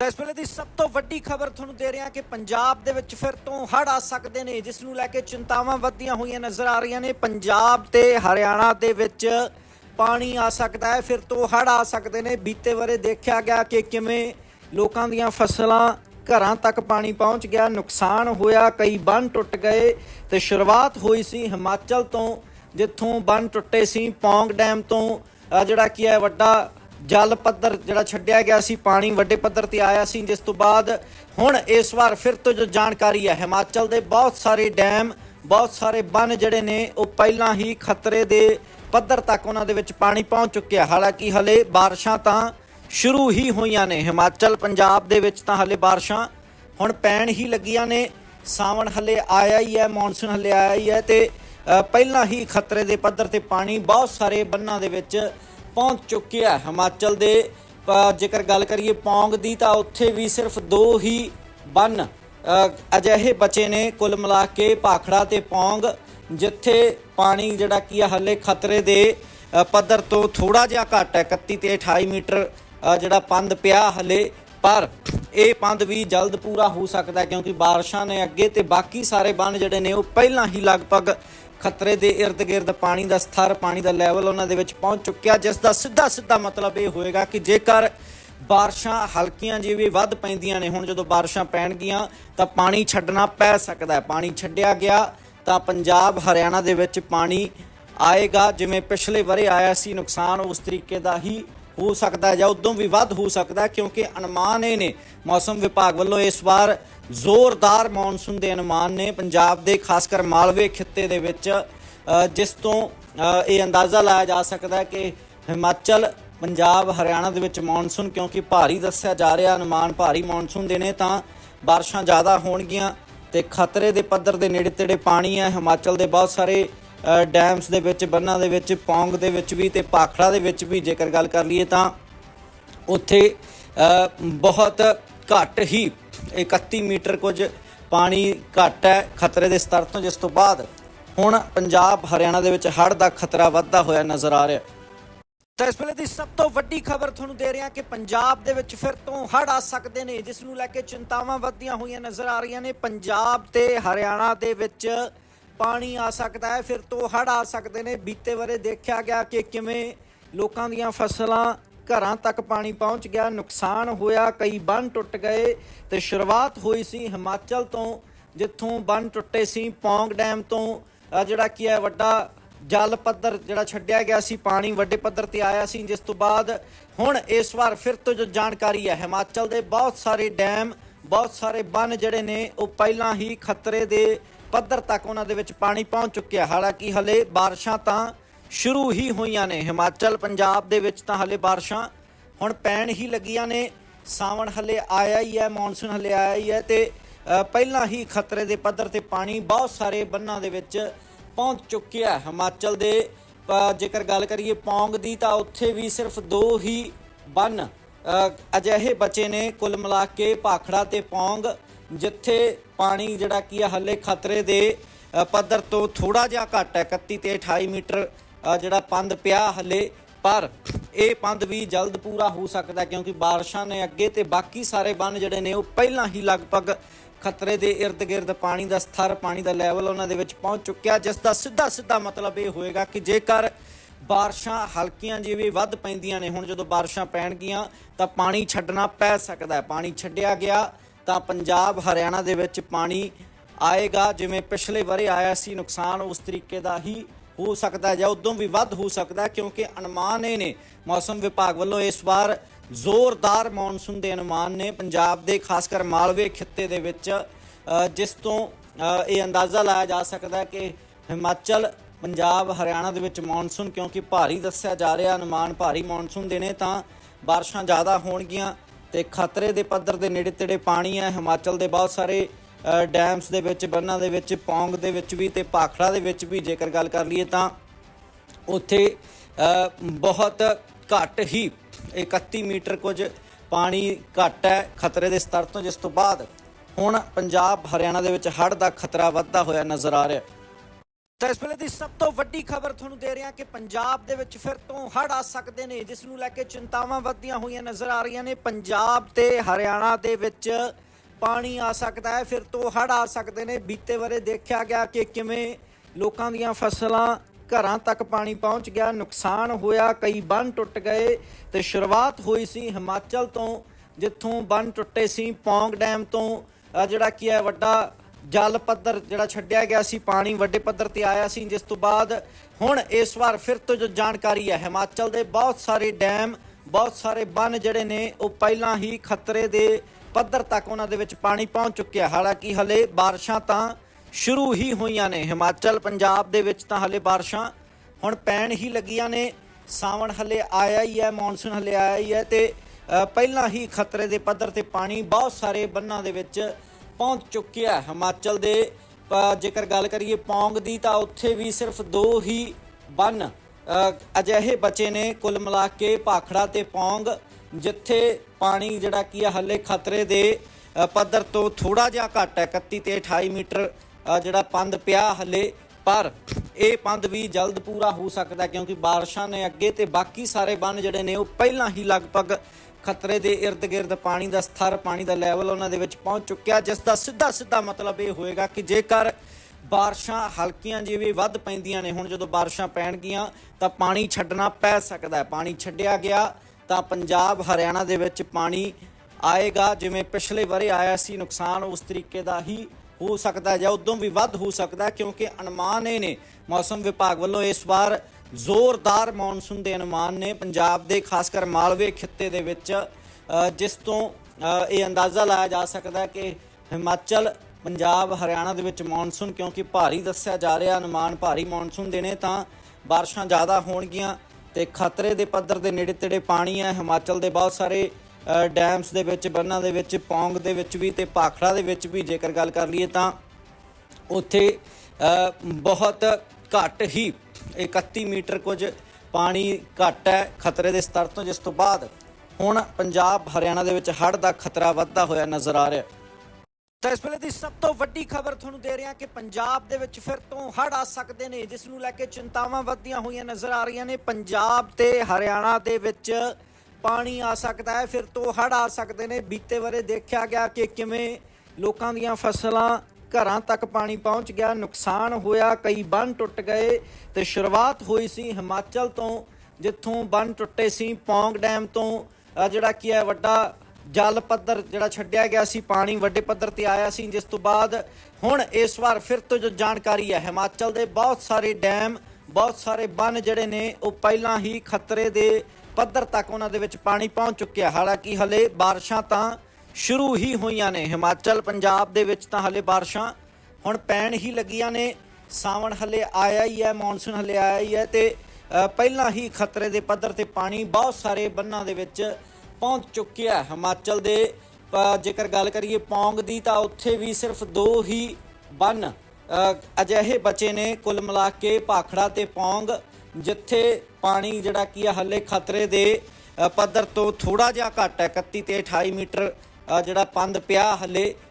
ਇਸ ਵੇਲੇ ਦੀ ਸਭ ਤੋਂ ਵੱਡੀ ਖਬਰ ਤੁਹਾਨੂੰ ਦੇ ਰਿਹਾ ਕਿ ਪੰਜਾਬ ਦੇ ਵਿੱਚ ਫਿਰ ਤੋਂ ਹੜ੍ਹ ਆ ਸਕਦੇ ਨੇ, ਜਿਸ ਨੂੰ ਲੈ ਕੇ ਚਿੰਤਾਵਾਂ ਵੱਧਦੀਆਂ ਹੋਈਆਂ ਨਜ਼ਰ ਆ ਰਹੀਆਂ ਨੇ। ਪੰਜਾਬ ਤੇ ਹਰਿਆਣਾ ਦੇ ਵਿੱਚ ਪਾਣੀ ਆ ਸਕਦਾ ਹੈ, ਫਿਰ ਤੋਂ ਹੜ੍ਹ ਆ ਸਕਦੇ ਨੇ। ਬੀਤੇ ਵਰੇ ਦੇਖਿਆ ਗਿਆ ਕਿ ਕਿਵੇਂ ਲੋਕਾਂ ਦੀਆਂ ਫਸਲਾਂ ਘਰਾਂ ਤੱਕ ਪਾਣੀ ਪਹੁੰਚ ਗਿਆ, ਨੁਕਸਾਨ ਹੋਇਆ, ਕਈ ਬੰਨ ਟੁੱਟ ਗਏ ਤੇ ਸ਼ੁਰੂਆਤ ਹੋਈ ਸੀ ਹਿਮਾਚਲ ਤੋਂ, ਜਿੱਥੋਂ ਬੰਨ ਟੁੱਟੇ ਸੀ, ਪੌਂਗ ਡੈਮ ਤੋਂ। ਜਿਹੜਾ ਕੀ ਹੈ ਵੱਡਾ ਜਲ ਪੱਧਰ ਜਿਹੜਾ ਛੱਡਿਆ ਗਿਆ ਸੀ, ਪਾਣੀ ਵੱਡੇ ਪੱਧਰ ਤੇ ਆਇਆ ਸੀ, ਜਿਸ ਤੋਂ ਬਾਅਦ ਹੁਣ ਇਸ ਵਾਰ ਫਿਰ ਤੋਂ ਜੋ ਜਾਣਕਾਰੀ ਹੈ, ਹਿਮਾਚਲ ਦੇ ਬਹੁਤ ਸਾਰੇ ਡੈਮ, ਬਹੁਤ ਸਾਰੇ ਬੰਨ ਜਿਹੜੇ ਨੇ, ਉਹ ਪਹਿਲਾਂ ਹੀ ਖਤਰੇ ਦੇ ਪੱਧਰ ਤੱਕ ਉਹਨਾਂ ਦੇ ਵਿੱਚ ਪਾਣੀ ਪਹੁੰਚ ਚੁੱਕਿਆ। ਹਾਲਾਂਕਿ ਹਲੇ ਬਾਰਿਸ਼ਾਂ ਤਾਂ ਸ਼ੁਰੂ ਹੀ ਹੋਈਆਂ ਨੇ। ਹਿਮਾਚਲ, ਪੰਜਾਬ ਦੇ ਵਿੱਚ ਤਾਂ ਹਲੇ ਬਾਰਿਸ਼ਾਂ ਹੁਣ ਪੈਣ ਹੀ ਲੱਗੀਆਂ ਨੇ। ਸਾਵਣ ਹਲੇ ਆਇਆ ਹੀ ਹੈ, ਮੌਨਸੂਨ ਹਲੇ ਆਇਆ ਹੀ ਹੈ ਤੇ ਪਹਿਲਾਂ ਹੀ ਖਤਰੇ ਦੇ ਪੱਧਰ ਤੇ ਪਾਣੀ ਬਹੁਤ ਸਾਰੇ ਬੰਨਾਂ ਦੇ ਵਿੱਚ ਪਹੁੰਚ ਚੁੱਕਿਆ ਹੈ ਹਿਮਾਚਲ ਦੇ। ਜੇਕਰ ਗੱਲ ਕਰੀਏ ਪੌਂਗ ਦੀ ਤਾਂ ਉੱਥੇ ਵੀ ਸਿਰਫ ਦੋ ਹੀ ਬੰਨ ਅਜਿਹੇ ਬਚੇ ਨੇ ਕੁੱਲ ਮਿਲਾ ਕੇ ਭਾਖੜਾ ਤੇ ਪੌਂਗ, ਜਿੱਥੇ ਪਾਣੀ ਜਿਹੜਾ ਕੀ ਆ ਖਤਰੇ ਦੇ ਪੱਧਰ ਤੋਂ ਥੋੜਾ ਜਿਹਾ ਘੱਟ ਹੈ 31 ਤੇ 28 ਮੀਟਰ ਜਿਹੜਾ ਪੰਦ ਪਿਆ ਹਲੇ। ਪਰ ਇਹ ਪੰਦ ਵੀ ਜਲਦ ਪੂਰਾ ਹੋ ਸਕਦਾ ਕਿਉਂਕਿ ਬਾਰਿਸ਼ਾਂ ਨੇ ਅੱਗੇ ਤੇ ਬਾਕੀ ਸਾਰੇ ਬੰਨ ਜਿਹੜੇ ਨੇ ਉਹ ਪਹਿਲਾਂ ਹੀ ਲਗਭਗ ਖਤਰੇ ਦੇ ird ਗਿਰਦ ਪਾਣੀ ਦਾ ਸਥਰ, ਪਾਣੀ ਦਾ ਲੈਵਲ ਉਹਨਾਂ ਦੇ ਵਿੱਚ ਪਹੁੰਚ ਚੁੱਕਿਆ, ਜਿਸ ਦਾ ਸਿੱਧਾ ਸਿੱਧਾ ਮਤਲਬ ਇਹ ਹੋਏਗਾ ਕਿ ਜੇਕਰ ਬਾਰਿਸ਼ਾਂ ਹਲਕੀਆਂ ਜਿਵੇਂ ਵੱਧ ਪੈਂਦੀਆਂ ਨੇ, ਹੁਣ ਜਦੋਂ ਬਾਰਿਸ਼ਾਂ ਪੈਣਗੀਆਂ, ਤਾਂ ਪਾਣੀ ਛੱਡਣਾ ਪੈ ਸਕਦਾ ਹੈ। ਪਾਣੀ ਛੱਡਿਆ ਗਿਆ, ਤਾਂ ਪੰਜਾਬ, ਹਰਿਆਣਾ ਦੇ ਵਿੱਚ ਪਾਣੀ ਆਏਗਾ। ਜਿਵੇਂ ਪਿਛਲੇ ਵਰੇ ਆਇਆ ਸੀ, ਨੁਕਸਾਨ ਉਸ ਤਰੀਕੇ ਦਾ ਹੀ ਹੋ ਸਕਦਾ ਜਾਂ ਉਦੋਂ ਵੀ ਵੱਧ ਹੋ ਸਕਦਾ ਕਿਉਂਕਿ ਅਨੁਮਾਨ ਇਹ ਨੇ, ਮੌਸਮ ਵਿਭਾਗ ਵੱਲੋਂ ਇਸ ਵਾਰ ਜ਼ੋਰਦਾਰ ਮੌਨਸੂਨ ਦੇ ਅਨੁਮਾਨ ਨੇ ਪੰਜਾਬ ਦੇ ਖਾਸ ਕਰ ਮਾਲਵੇ ਖਿੱਤੇ ਦੇ ਵਿੱਚ ਜਿਸ ਤੋਂ ਇਹ ਅੰਦਾਜ਼ਾ ਲਾਇਆ ਜਾ ਸਕਦਾ ਕਿ ਹਿਮਾਚਲ, ਪੰਜਾਬ, ਹਰਿਆਣਾ ਦੇ ਵਿੱਚ ਮੌਨਸੂਨ, ਕਿਉਂਕਿ ਭਾਰੀ ਦੱਸਿਆ ਜਾ ਰਿਹਾ, ਅਨੁਮਾਨ ਭਾਰੀ ਮੌਨਸੂਨ ਦੇ ਨੇ, ਤਾਂ ਬਾਰਿਸ਼ਾਂ ਜ਼ਿਆਦਾ ਹੋਣਗੀਆਂ ਤੇ ਖਤਰੇ ਦੇ ਪੱਧਰ ਦੇ ਨੇੜੇ ਤੇੜੇ ਪਾਣੀ ਹੈ, ਹਿਮਾਚਲ ਦੇ ਬਹੁਤ ਸਾਰੇ ਡੈਮਸ ਦੇ ਵਿੱਚ, ਬੰਨਾਂ ਦੇ ਵਿੱਚ, ਪੌਂਗ ਦੇ ਵਿੱਚ ਵੀ ਤੇ ਭਾਖੜਾ ਦੇ ਵਿੱਚ ਵੀ ਜੇਕਰ ਗੱਲ ਕਰ ਲਈਏ ਤਾਂ ਉੱਥੇ ਬਹੁਤ ਘੱਟ ਹੀ 31 ਮੀਟਰ ਕੁਝ ਪਾਣੀ ਘੱਟ ਹੈ ਖਤਰੇ ਦੇ ਸਤਰ ਤੋਂ, ਜਿਸ ਤੋਂ ਬਾਅਦ ਹੁਣ ਪੰਜਾਬ, ਹਰਿਆਣਾ ਦੇ ਵਿੱਚ ਹੜ੍ਹ ਦਾ ਖਤਰਾ ਵੱਧਦਾ ਹੋਇਆ ਨਜ਼ਰ ਆ ਰਿਹਾ। ਤਾਂ ਇਸ ਵੇਲੇ ਦੀ ਸਭ ਤੋਂ ਵੱਡੀ ਖਬਰ ਤੁਹਾਨੂੰ ਦੇ ਰਿਹਾ ਕਿ ਪੰਜਾਬ ਦੇ ਵਿੱਚ ਫਿਰ ਤੋਂ ਹੜ੍ਹ ਆ ਸਕਦੇ ਨੇ, ਜਿਸ ਨੂੰ ਲੈ ਕੇ ਚਿੰਤਾਵਾਂ ਵੱਧਦੀਆਂ ਹੋਈਆਂ ਨਜ਼ਰ ਆ ਰਹੀਆਂ ਨੇ। ਪੰਜਾਬ ਤੇ ਹਰਿਆਣਾ ਦੇ ਵਿੱਚ ਪਾਣੀ ਆ ਸਕਦਾ ਹੈ, ਫਿਰ ਤੋਂ ਹੜ੍ਹ ਆ ਸਕਦੇ ਨੇ। ਬੀਤੇ ਬਾਰੇ ਦੇਖਿਆ ਗਿਆ ਕਿ ਕਿਵੇਂ ਲੋਕਾਂ ਦੀਆਂ ਫਸਲਾਂ ਘਰਾਂ ਤੱਕ ਪਾਣੀ ਪਹੁੰਚ ਗਿਆ, ਨੁਕਸਾਨ ਹੋਇਆ, ਕਈ ਬੰਨ ਟੁੱਟ ਗਏ ਤੇ ਸ਼ੁਰੂਆਤ ਹੋਈ ਸੀ ਹਿਮਾਚਲ ਤੋਂ, ਜਿੱਥੋਂ ਬੰਨ ਟੁੱਟੇ ਸੀ ਪੌਂਗ ਡੈਮ ਤੋਂ। ਜਿਹੜਾ ਕੀ ਹੈ, ਵੱਡਾ ਜਲ ਪੱਧਰ ਜਿਹੜਾ ਛੱਡਿਆ ਗਿਆ ਸੀ, ਪਾਣੀ ਵੱਡੇ ਪੱਧਰ ਤੇ ਆਇਆ ਸੀ, ਜਿਸ ਤੋਂ ਬਾਅਦ ਹੁਣ ਇਸ ਵਾਰ ਫਿਰ ਤੋਂ ਜੋ ਜਾਣਕਾਰੀ ਹੈ, ਹਿਮਾਚਲ ਦੇ ਬਹੁਤ ਸਾਰੇ ਡੈਮ, ਬਹੁਤ ਸਾਰੇ ਬੰਨ ਜਿਹੜੇ ਨੇ, ਉਹ ਪਹਿਲਾਂ ਹੀ ਖਤਰੇ ਦੇ ਪੱਧਰ ਤੱਕ ਉਹਨਾਂ ਦੇ ਵਿੱਚ ਪਾਣੀ ਪਹੁੰਚ ਚੁੱਕਿਆ। ਹਾਲਾਂਕਿ ਹਲੇ ਬਾਰਿਸ਼ਾਂ ਤਾਂ ਸ਼ੁਰੂ ਹੀ ਹੋਈਆਂ ਨੇ। ਹਿਮਾਚਲ ਪੰਜਾਬ ਦੇ ਵਿੱਚ ਤਾਂ ਹਲੇ ਬਾਰਿਸ਼ਾਂ ਹੁਣ ਪੈਣ ਹੀ ਲੱਗੀਆਂ ਨੇ। ਸਾਵਣ ਹਲੇ ਆਇਆ ਹੀ ਹੈ, ਮੌਨਸੂਨ ਹਲੇ ਆਇਆ ਹੀ ਹੈ ਤੇ ਪਹਿਲਾਂ ਹੀ ਖਤਰੇ ਦੇ ਪੱਧਰ ਤੇ ਪਾਣੀ ਬਹੁਤ ਸਾਰੇ ਬੰਨਾਂ ਦੇ ਵਿੱਚ ਪਹੁੰਚ ਚੁੱਕਿਆ ਹਿਮਾਚਲ ਦੇ ਜੇਕਰ ਗੱਲ ਕਰੀਏ ਪੌਂਗ ਦੀ ਤਾਂ ਉੱਥੇ ਵੀ ਸਿਰਫ ਦੋ ਹੀ ਬੰਨ ਅਜਿਹੇ ਬਚੇ ਨੇ। ਕੁੱਲ ਮਿਲਾ ਕੇ ਭਾਖੜਾ ਤੇ ਪੌਂਗ ਜਿੱਥੇ ਪਾਣੀ ਜਿਹੜਾ ਕੀ ਹੈ ਹਲੇ ਖਤਰੇ ਦੇ ਪੱਧਰ ਤੋਂ ਥੋੜਾ ਜਿਹਾ ਘੱਟ ਹੈ 31 ਤੇ 28 ਮੀਟਰ ਜਿਹੜਾ ਪੰਦ ਪਿਆ ਹਲੇ, ਪਰ ਇਹ ਪੰਦ ਵੀ ਜਲਦ ਪੂਰਾ ਹੋ ਸਕਦਾ ਕਿਉਂਕਿ ਬਾਰਿਸ਼ਾਂ ਨੇ ਅੱਗੇ ਤੇ ਬਾਕੀ ਸਾਰੇ ਬੰਨ ਜਿਹੜੇ ਨੇ ਉਹ ਪਹਿਲਾਂ ਹੀ ਲਗਭਗ ਖਤਰੇ ਦੇ ird ਗਿਰਦ ਪਾਣੀ ਦਾ ਸਥਰ, ਪਾਣੀ ਦਾ ਲੈਵਲ ਉਹਨਾਂ ਦੇ ਵਿੱਚ ਪਹੁੰਚ ਚੁੱਕਿਆ, ਜਿਸ ਦਾ ਸਿੱਧਾ ਸਿੱਧਾ ਮਤਲਬ ਇਹ ਹੋਏਗਾ ਕਿ ਜੇਕਰ ਬਾਰਿਸ਼ਾਂ ਹਲਕੀਆਂ ਜਿਵੇਂ ਵੱਧ ਪੈਂਦੀਆਂ ਨੇ, ਹੁਣ ਜਦੋਂ ਬਾਰਿਸ਼ਾਂ ਪੈਣਗੀਆਂ ਤਾਂ ਪਾਣੀ ਛੱਡਣਾ ਪੈ ਸਕਦਾ ਹੈ, ਪਾਣੀ ਛੱਡਿਆ ਗਿਆ ਤਾਂ ਪੰਜਾਬ ਹਰਿਆਣਾ ਦੇ ਵਿੱਚ ਪਾਣੀ ਆਏਗਾ, ਜਿਵੇਂ ਪਿਛਲੇ ਵਰੇ ਆਇਆ ਸੀ, ਨੁਕਸਾਨ ਉਸ ਤਰੀਕੇ ਦਾ ਹੀ ਹੋ ਸਕਦਾ ਜਾਂ ਉਦੋਂ ਵੀ ਵੱਧ ਹੋ ਸਕਦਾ ਕਿਉਂਕਿ ਅਨੁਮਾਨ ਇਹ ਨੇ, ਮੌਸਮ ਵਿਭਾਗ ਵੱਲੋਂ ਇਸ ਵਾਰ ਜ਼ੋਰਦਾਰ ਮੌਨਸੂਨ ਦੇ ਅਨੁਮਾਨ ਨੇ ਪੰਜਾਬ ਦੇ, ਖਾਸ ਕਰ ਮਾਲਵੇ ਖਿੱਤੇ ਦੇ ਵਿੱਚ ਜਿਸ ਤੋਂ ਇਹ ਅੰਦਾਜ਼ਾ ਲਾਇਆ ਜਾ ਸਕਦਾ ਕਿ ਹਿਮਾਚਲ, ਪੰਜਾਬ, ਹਰਿਆਣਾ ਦੇ ਵਿੱਚ ਮੌਨਸੂਨ ਕਿਉਂਕਿ ਭਾਰੀ ਦੱਸਿਆ ਜਾ ਰਿਹਾ, ਅਨੁਮਾਨ ਭਾਰੀ ਮੌਨਸੂਨ ਦੇ ਨੇ, ਤਾਂ ਬਾਰਿਸ਼ਾਂ ਜ਼ਿਆਦਾ ਹੋਣਗੀਆਂ। ਤੇ ਖਤਰੇ ਦੇ ਪੱਧਰ ਦੇ ਨੇੜੇ ਤੇੜੇ ਪਾਣੀ ਹੈ ਹਿਮਾਚਲ ਦੇ ਬਹੁਤ ਸਾਰੇ ਡੈਮਸ ਦੇ ਵਿੱਚ, ਬੰਨਾਂ ਦੇ ਵਿੱਚ, ਪੌਂਗ ਦੇ ਵਿੱਚ ਵੀ ਤੇ ਭਾਖੜਾ ਦੇ ਵਿੱਚ ਵੀ ਜੇਕਰ ਗੱਲ ਕਰ ਲਈਏ ਤਾਂ ਉੱਥੇ ਬਹੁਤ ਘੱਟ ਹੀ 31 ਮੀਟਰ ਕੁਝ ਪਾਣੀ ਘੱਟ ਹੈ ਖਤਰੇ ਦੇ ਸਤਰ ਤੋਂ, ਜਿਸ ਤੋਂ ਬਾਅਦ ਹੁਣ ਪੰਜਾਬ, ਹਰਿਆਣਾ ਦੇ ਵਿੱਚ ਹੜ੍ਹ ਦਾ ਖਤਰਾ ਵੱਧਦਾ ਹੋਇਆ ਨਜ਼ਰ ਆ ਰਿਹਾ। ਤਾਂ ਇਸ ਵੇਲੇ ਦੀ ਸਭ ਤੋਂ ਵੱਡੀ ਖਬਰ ਤੁਹਾਨੂੰ ਦੇ ਰਿਹਾ ਕਿ ਪੰਜਾਬ ਦੇ ਵਿੱਚ ਫਿਰ ਤੋਂ ਹੜ੍ਹ ਆ ਸਕਦੇ ਨੇ, ਜਿਸ ਨੂੰ ਲੈ ਕੇ ਚਿੰਤਾਵਾਂ ਵੱਧਦੀਆਂ ਹੋਈਆਂ ਨਜ਼ਰ ਆ ਰਹੀਆਂ ਨੇ। ਪੰਜਾਬ ਤੇ ਹਰਿਆਣਾ ਦੇ ਵਿੱਚ ਪਾਣੀ ਆ ਸਕਦਾ ਹੈ, ਫਿਰ ਤੋਂ ਹੜ੍ਹ ਆ ਸਕਦੇ ਨੇ। ਬੀਤੇ ਬਾਰੇ ਦੇਖਿਆ ਗਿਆ ਕਿ ਕਿਵੇਂ ਲੋਕਾਂ ਦੀਆਂ ਫਸਲਾਂ ਘਰਾਂ ਤੱਕ ਪਾਣੀ ਪਹੁੰਚ ਗਿਆ, ਨੁਕਸਾਨ ਹੋਇਆ, ਕਈ ਬੰਨ ਟੁੱਟ ਗਏ ਤੇ ਸ਼ੁਰੂਆਤ ਹੋਈ ਸੀ ਹਿਮਾਚਲ ਤੋਂ, ਜਿੱਥੋਂ ਬੰਨ ਟੁੱਟੇ ਸੀ ਪੌਂਗ ਡੈਮ ਤੋਂ। ਜਿਹੜਾ ਕੀ ਹੈ ਵੱਡਾ ਜਲ ਪੱਧਰ ਜਿਹੜਾ ਛੱਡਿਆ ਗਿਆ ਸੀ, ਪਾਣੀ ਵੱਡੇ ਪੱਧਰ ਤੇ ਆਇਆ ਸੀ, ਜਿਸ ਤੋਂ ਬਾਅਦ ਹੁਣ ਇਸ ਵਾਰ ਫਿਰ ਤੋਂ ਜੋ ਜਾਣਕਾਰੀ ਹੈ, ਹਿਮਾਚਲ ਦੇ ਬਹੁਤ ਸਾਰੇ ਡੈਮ, ਬਹੁਤ ਸਾਰੇ ਬੰਨ ਜਿਹੜੇ ਨੇ, ਉਹ ਪਹਿਲਾਂ ਹੀ ਖਤਰੇ ਦੇ ਪੱਧਰ ਤੱਕ ਉਹਨਾਂ ਦੇ ਵਿੱਚ ਪਾਣੀ ਪਹੁੰਚ ਚੁੱਕਿਆ ਹਾਲਾਂਕਿ ਹਲੇ ਬਾਰਿਸ਼ਾਂ ਤਾਂ ਸ਼ੁਰੂ ਹੀ ਹੋਈਆਂ ਨੇ। ਹਿਮਾਚਲ, ਪੰਜਾਬ ਦੇ ਵਿੱਚ ਤਾਂ ਹਲੇ ਬਾਰਿਸ਼ਾਂ ਹੁਣ ਪੈਣ ਹੀ ਲੱਗੀਆਂ ਨੇ। ਸਾਵਣ ਹਲੇ ਆਇਆ ਹੀ ਹੈ, ਮੌਨਸੂਨ ਹਲੇ ਆਇਆ ਹੀ ਹੈ ਤੇ ਪਹਿਲਾਂ ਹੀ ਖਤਰੇ ਦੇ ਪੱਧਰ ਤੇ ਪਾਣੀ ਬਹੁਤ ਸਾਰੇ ਬੰਨਾਂ ਦੇ ਵਿੱਚ ਪਹੁੰਚ ਚੁੱਕਿਆ ਹਿਮਾਚਲ ਦੇ। ਜੇਕਰ ਗੱਲ ਕਰੀਏ ਪੌਂਗ ਦੀ ਤਾਂ ਉੱਥੇ ਵੀ ਸਿਰਫ ਦੋ ਹੀ ਬੰਨ ਅਜਿਹੇ ਬਚੇ ਨੇ ਕੁੱਲ ਮਿਲਾ ਕੇ ਭਾਖੜਾ ਤੇ ਪੌਂਗ, ਜਿੱਥੇ ਪਾਣੀ ਜਿਹੜਾ ਕੀ ਹੈ ਹੱਲੇ ਖਤਰੇ ਦੇ ਪੱਧਰ ਤੋਂ ਥੋੜਾ ਜਿਹਾ ਘੱਟ ਹੈ 31 ਤੇ 28 ਮੀਟਰ ਜਿਹੜਾ ਪੰਦ ਪਿਆ ਹੱਲੇ, ਪਰ ਇਹ ਪੰਦ ਵੀ ਜਲਦ ਪੂਰਾ ਹੋ ਸਕਦਾ ਕਿਉਂਕਿ ਬਾਰਿਸ਼ਾਂ ਨੇ ਅੱਗੇ ਤੇ ਬਾਕੀ ਸਾਰੇ ਬੰਨ ਜਿਹੜੇ ਨੇ ਉਹ ਪਹਿਲਾਂ ਹੀ ਲਗਭਗ ਖਤਰੇ ਦੇ ird ਗਿਰਦ ਪਾਣੀ ਦਾ ਸਥਰ, ਪਾਣੀ ਦਾ ਲੈਵਲ ਉਹਨਾਂ ਦੇ ਵਿੱਚ ਪਹੁੰਚ ਚੁੱਕਿਆ, ਜਿਸ ਦਾ ਸਿੱਧਾ ਸਿੱਧਾ ਮਤਲਬ ਇਹ ਹੋਏਗਾ ਕਿ ਜੇਕਰ ਬਾਰਿਸ਼ਾਂ ਹਲਕੀਆਂ ਜਿਵੇਂ ਵੱਧ ਪੈਂਦੀਆਂ ਨੇ, ਹੁਣ ਜਦੋਂ ਬਾਰਿਸ਼ਾਂ ਪੈਣਗੀਆਂ, ਤਾਂ ਪਾਣੀ ਛੱਡਣਾ ਪੈ ਸਕਦਾ ਹੈ। ਪਾਣੀ ਛੱਡਿਆ ਗਿਆ, ਤਾਂ ਪੰਜਾਬ, ਹਰਿਆਣਾ ਦੇ ਵਿੱਚ ਪਾਣੀ ਆਏਗਾ। ਜਿਵੇਂ ਪਿਛਲੇ ਵਾਰੇ ਆਇਆ ਸੀ, ਨੁਕਸਾਨ ਉਸ ਤਰੀਕੇ ਦਾ ਹੀ ਹੋ ਸਕਦਾ ਜਾਂ ਉਦੋਂ ਵੀ ਵੱਧ ਹੋ ਸਕਦਾ ਕਿਉਂਕਿ ਅਨੁਮਾਨ ਇਹ ਨੇ, ਮੌਸਮ ਵਿਭਾਗ ਵੱਲੋਂ ਇਸ ਵਾਰ ਜ਼ੋਰਦਾਰ ਮੌਨਸੂਨ ਦੇ ਅਨੁਮਾਨ ਨੇ ਪੰਜਾਬ ਦੇ ਖਾਸ ਕਰ ਮਾਲਵੇ ਖਿੱਤੇ ਦੇ ਵਿੱਚ ਜਿਸ ਤੋਂ ਇਹ ਅੰਦਾਜ਼ਾ ਲਾਇਆ ਜਾ ਸਕਦਾ ਹੈ ਕਿ ਹਿਮਾਚਲ, ਪੰਜਾਬ, ਹਰਿਆਣਾ ਦੇ ਵਿੱਚ ਮੌਨਸੂਨ ਕਿਉਂਕਿ ਭਾਰੀ ਦੱਸਿਆ ਜਾ ਰਿਹਾ, ਅਨੁਮਾਨ ਭਾਰੀ ਮੌਨਸੂਨ ਦੇ ਨੇ, ਤਾਂ ਬਾਰਿਸ਼ਾਂ ਜ਼ਿਆਦਾ ਹੋਣਗੀਆਂ ਤੇ ਖਤਰੇ ਦੇ ਪੱਧਰ ਦੇ ਨੇੜੇ ਤੇੜੇ ਪਾਣੀ ਹੈ। ਹਿਮਾਚਲ ਦੇ ਬਹੁਤ ਸਾਰੇ ਡੈਮਸ ਦੇ ਵਿੱਚ, ਬੰਨਾਂ ਦੇ ਵਿੱਚ, ਪੌਂਗ ਦੇ ਵਿੱਚ ਵੀ ਤੇ ਭਾਖੜਾ ਦੇ ਵਿੱਚ ਵੀ ਜੇਕਰ ਗੱਲ ਕਰ ਲਈਏ ਤਾਂ ਉੱਥੇ ਬਹੁਤ ਘੱਟ ਹੀ 31 ਮੀਟਰ ਕੁਝ ਪਾਣੀ ਘੱਟ ਹੈ ਖਤਰੇ ਦੇ ਸਤਰ ਤੋਂ, ਜਿਸ ਤੋਂ ਬਾਅਦ ਹੁਣ ਪੰਜਾਬ ਹਰਿਆਣਾ ਦੇ ਵਿੱਚ ਹੜ੍ਹ ਦਾ ਖਤਰਾ ਵੱਧਦਾ ਹੋਇਆ ਨਜ਼ਰ ਆ ਰਿਹਾ ਤਾਂ ਇਸ ਵੇਲੇ ਦੀ ਸਭ ਤੋਂ ਵੱਡੀ ਖਬਰ ਤੁਹਾਨੂੰ ਦੇ ਰਿਹਾ ਕਿ ਪੰਜਾਬ ਦੇ ਵਿੱਚ ਫਿਰ ਤੋਂ ਹੜ੍ਹ ਆ ਸਕਦੇ ਨੇ, ਜਿਸ ਨੂੰ ਲੈ ਕੇ ਚਿੰਤਾਵਾਂ ਵੱਧਦੀਆਂ ਹੋਈਆਂ ਨਜ਼ਰ ਆ ਰਹੀਆਂ ਨੇ। ਪੰਜਾਬ ਤੇ ਹਰਿਆਣਾ ਦੇ ਵਿੱਚ ਪਾਣੀ ਆ ਸਕਦਾ ਹੈ, ਫਿਰ ਤੋਂ ਹੜ੍ਹ ਆ ਸਕਦੇ ਨੇ। ਬੀਤੇ ਬਾਰੇ ਦੇਖਿਆ ਗਿਆ ਕਿ ਕਿਵੇਂ ਲੋਕਾਂ ਦੀਆਂ ਫਸਲਾਂ ਘਰਾਂ ਤੱਕ ਪਾਣੀ ਪਹੁੰਚ ਗਿਆ, ਨੁਕਸਾਨ ਹੋਇਆ, ਕਈ ਬੰਨ ਟੁੱਟ ਗਏ ਤੇ ਸ਼ੁਰੂਆਤ ਹੋਈ ਸੀ ਹਿਮਾਚਲ ਤੋਂ, ਜਿੱਥੋਂ ਬੰਨ ਟੁੱਟੇ ਸੀ ਪੌਂਗ ਡੈਮ ਤੋਂ। ਜਿਹੜਾ ਕੀ ਹੈ, ਵੱਡਾ ਜਲ ਪੱਧਰ ਜਿਹੜਾ ਛੱਡਿਆ ਗਿਆ ਸੀ, ਪਾਣੀ ਵੱਡੇ ਪੱਧਰ ਤੇ ਆਇਆ ਸੀ, ਜਿਸ ਤੋਂ ਬਾਅਦ ਹੁਣ ਇਸ ਵਾਰ ਫਿਰ ਤੋਂ ਜੋ ਜਾਣਕਾਰੀ ਹੈ, ਹਿਮਾਚਲ ਦੇ ਬਹੁਤ ਸਾਰੇ ਡੈਮ, ਬਹੁਤ ਸਾਰੇ ਬੰਨ ਜਿਹੜੇ ਨੇ, ਉਹ ਪਹਿਲਾਂ ਹੀ ਖਤਰੇ ਦੇ ਪੱਧਰ ਤੱਕ ਉਹਨਾਂ ਦੇ ਵਿੱਚ ਪਾਣੀ ਪਹੁੰਚ ਚੁੱਕਿਆ ਹਾਲਾਂਕਿ ਹਲੇ ਬਾਰਿਸ਼ਾਂ ਤਾਂ ਸ਼ੁਰੂ ਹੀ ਹੋਈਆਂ ਨੇ। ਹਿਮਾਚਲ ਪੰਜਾਬ ਦੇ ਵਿੱਚ ਤਾਂ ਹਲੇ ਬਾਰਿਸ਼ਾਂ ਹੁਣ ਪੈਣ ਹੀ ਲੱਗੀਆਂ ਨੇ। ਸਾਵਣ ਹਲੇ ਆਇਆ ਹੀ ਹੈ, ਮੌਨਸੂਨ ਹਲੇ ਆਇਆ ਹੀ ਹੈ ਤੇ ਪਹਿਲਾਂ ਹੀ ਖਤਰੇ ਦੇ ਪੱਧਰ ਤੇ ਪਾਣੀ ਬਹੁਤ ਸਾਰੇ ਬੰਨਾਂ ਦੇ ਵਿੱਚ ਪਹੁੰਚ ਚੁੱਕਿਆ ਹੈ। ਹਿਮਾਚਲ ਦੇ ਜੇਕਰ ਗੱਲ ਕਰੀਏ ਪੌਂਗ ਦੀ ਤਾਂ ਉੱਥੇ ਵੀ ਸਿਰਫ ਦੋ ਹੀ ਬੰਨ ਅਜਿਹੇ ਬਚੇ ਨੇ ਕੁੱਲ ਮਿਲਾ ਕੇ ਭਾਖੜਾ ਤੇ ਪੌਂਗ, ਜਿੱਥੇ ਪਾਣੀ ਜਿਹੜਾ ਕੀ ਹੈ ਹੱਲੇ ਖਤਰੇ ਦੇ ਪੱਧਰ ਤੋਂ ਥੋੜਾ ਜਿਹਾ ਘੱਟ ਹੈ। 31 ਤੇ 28 ਮੀਟਰ ਜਿਹੜਾ ਪੰਦ ਪਿਆ ਹੱਲੇ